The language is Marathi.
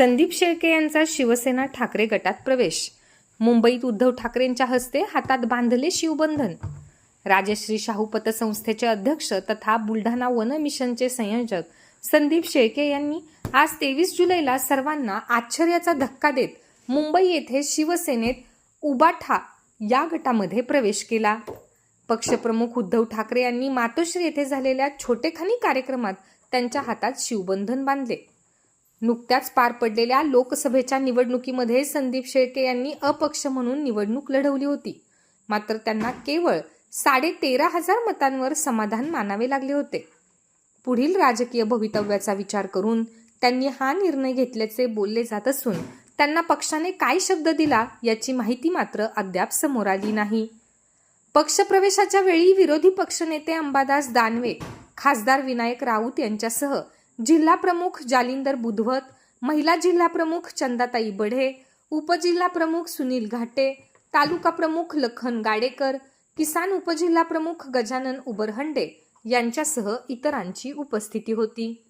संदीप शेळके यांचा शिवसेना ठाकरे गटात प्रवेश. मुंबईत उद्धव ठाकरेंच्या हस्ते हातात बांधले शिवबंधन. राजश्री शाहू पतसंस्थेचे अध्यक्ष तथा बुलढाणा वन मिशनचे संयोजक संदीप शेळके यांनी आज तेवीस जुलैला सर्वांना आश्चर्याचा धक्का देत मुंबई येथे शिवसेनेत उबाठा या गटामध्ये प्रवेश केला. पक्षप्रमुख उद्धव ठाकरे यांनी मातोश्री येथे झालेल्या छोटेखानी कार्यक्रमात त्यांच्या हातात शिवबंधन बांधले. नुकत्याच पार पडलेल्या लोकसभेच्या निवडणुकीमध्ये संदीप शेळके यांनी अपक्ष म्हणून निवडणूक लढवली होती. मात्र त्यांना केवळ साडे तेरा हजार मतांवर समाधान मानावे लागले होते. पुढील राजकीय भवितव्याचा विचार करून त्यांनी हा निर्णय घेतल्याचे बोलले जात असून त्यांना पक्षाने काय शब्द दिला याची माहिती मात्र अद्याप समोर आली नाही. पक्षप्रवेशाच्या वेळी विरोधी पक्षनेते अंबादास दानवे खासदार विनायक राऊत यांच्यासह जिल्हाप्रमुख जालिंदर बुधवत महिला जिल्हाप्रमुख चंदाताई बढे उपजिल्हाप्रमुख सुनील घाटे तालुका प्रमुख लखन गाडेकर किसान उपजिल्हा प्रमुख गजानन उबरहंडे यांच्यासह इतरांची उपस्थिती होती.